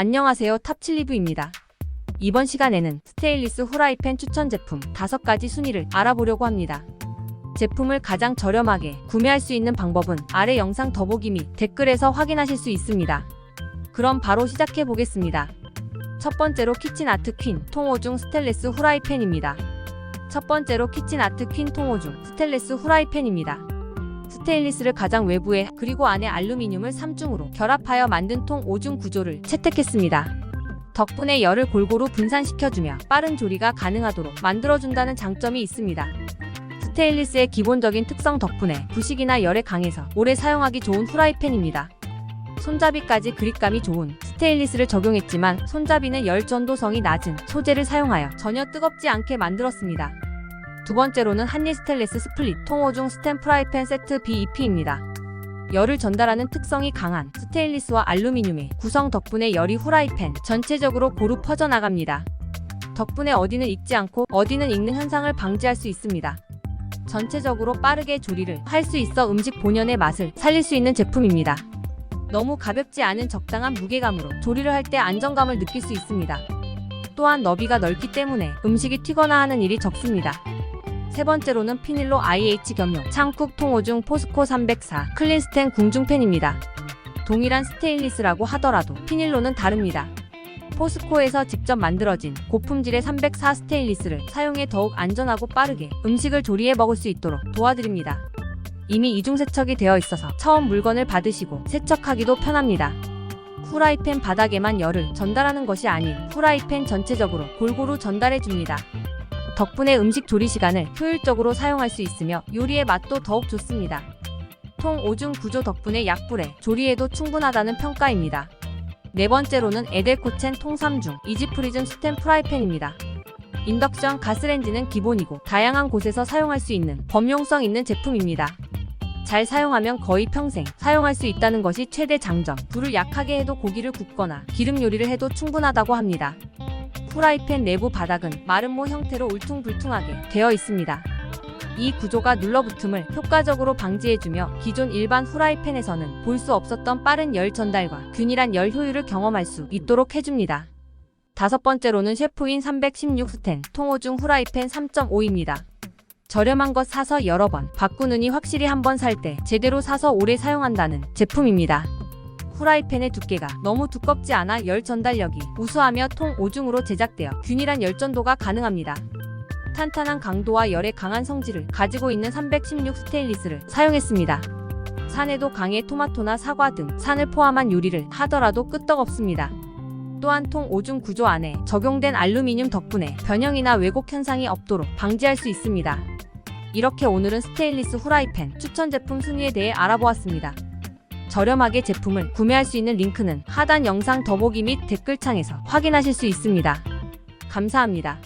안녕하세요 탑7리뷰입니다. 이번 시간에는 스테인리스 후라이팬 추천 제품 5가지 순위를 알아보려고 합니다. 제품을 가장 저렴하게 구매할 수 있는 방법은 아래 영상 더보기 및 댓글에서 확인하실 수 있습니다. 그럼 바로 시작해 보겠습니다. 첫 번째로 키친 아트 퀸 통오중 스테인리스 후라이팬입니다. 첫 번째로 키친 아트 퀸 통오중 스테인리스 후라이팬입니다. 스테인리스를 가장 외부에 그리고 안에 알루미늄을 3중으로 결합하여 만든 통 5중 구조를 채택했습니다. 덕분에 열을 골고루 분산시켜주며 빠른 조리가 가능하도록 만들어준다는 장점이 있습니다. 스테인리스의 기본적인 특성 덕분에 부식이나 열에 강해서 오래 사용하기 좋은 후라이팬입니다. 손잡이까지 그립감이 좋은 스테인리스를 적용했지만 손잡이는 열 전도성이 낮은 소재를 사용하여 전혀 뜨겁지 않게 만들었습니다. 두 번째로는 한리 스테인리스 스플릿 통오중 스텐 프라이팬 세트 BEP입니다. 열을 전달하는 특성이 강한 스테인리스와 알루미늄의 구성 덕분에 열이 후라이팬 전체적으로 고루 퍼져나갑니다. 덕분에 어디는 익지 않고 어디는 익는 현상을 방지할 수 있습니다. 전체적으로 빠르게 조리를 할 수 있어 음식 본연의 맛을 살릴 수 있는 제품입니다. 너무 가볍지 않은 적당한 무게감으로 조리를 할 때 안정감을 느낄 수 있습니다. 또한 너비가 넓기 때문에 음식이 튀거나 하는 일이 적습니다. 세 번째로는 피닐로 IH 겸용 창쿡 통오중 포스코 304 클린스텐 궁중팬입니다. 동일한 스테인리스라고 하더라도 피닐로는 다릅니다. 포스코에서 직접 만들어진 고품질의 304 스테인리스를 사용해 더욱 안전하고 빠르게 음식을 조리해 먹을 수 있도록 도와드립니다. 이미 이중 세척이 되어 있어서 처음 물건을 받으시고 세척하기도 편합니다. 후라이팬 바닥에만 열을 전달하는 것이 아닌 후라이팬 전체적으로 골고루 전달해 줍니다. 덕분에 음식 조리 시간을 효율적으로 사용할 수 있으며 요리의 맛도 더욱 좋습니다. 통 5중 구조 덕분에 약불에 조리에도 충분하다는 평가입니다. 네 번째로는 에델코첸 통 3중 이지프리즘 스텐 프라이팬입니다. 인덕션 가스렌지는 기본이고 다양한 곳에서 사용할 수 있는 범용성 있는 제품입니다. 잘 사용하면 거의 평생 사용할 수 있다는 것이 최대 장점. 불을 약하게 해도 고기를 굽거나 기름 요리를 해도 충분하다고 합니다. 후라이팬 내부 바닥은 마름모 형태로 울퉁불퉁하게 되어 있습니다. 이 구조가 눌러붙음을 효과적으로 방지해주며 기존 일반 후라이팬에서는 볼 수 없었던 빠른 열 전달과 균일한 열 효율을 경험할 수 있도록 해줍니다. 다섯 번째로는 셰프인 316 스텐 통오중 후라이팬 3.5입니다. 저렴한 것 사서 여러 번 바꾸느니 확실히 한 번 살 때 제대로 사서 오래 사용한다는 제품입니다. 후라이팬의 두께가 너무 두껍지 않아 열 전달력이 우수하며 통 5중으로 제작되어 균일한 열전도가 가능합니다. 탄탄한 강도와 열에 강한 성질을 가지고 있는 316 스테인리스를 사용했습니다. 산에도 강해 토마토나 사과 등 산을 포함한 요리를 하더라도 끄떡없습니다. 또한 통 5중 구조 안에 적용된 알루미늄 덕분에 변형이나 왜곡 현상이 없도록 방지할 수 있습니다. 이렇게 오늘은 스테인리스 후라이팬 추천 제품 순위에 대해 알아보았습니다. 저렴하게 제품을 구매할 수 있는 링크는 하단 영상 더보기 및 댓글창에서 확인하실 수 있습니다. 감사합니다.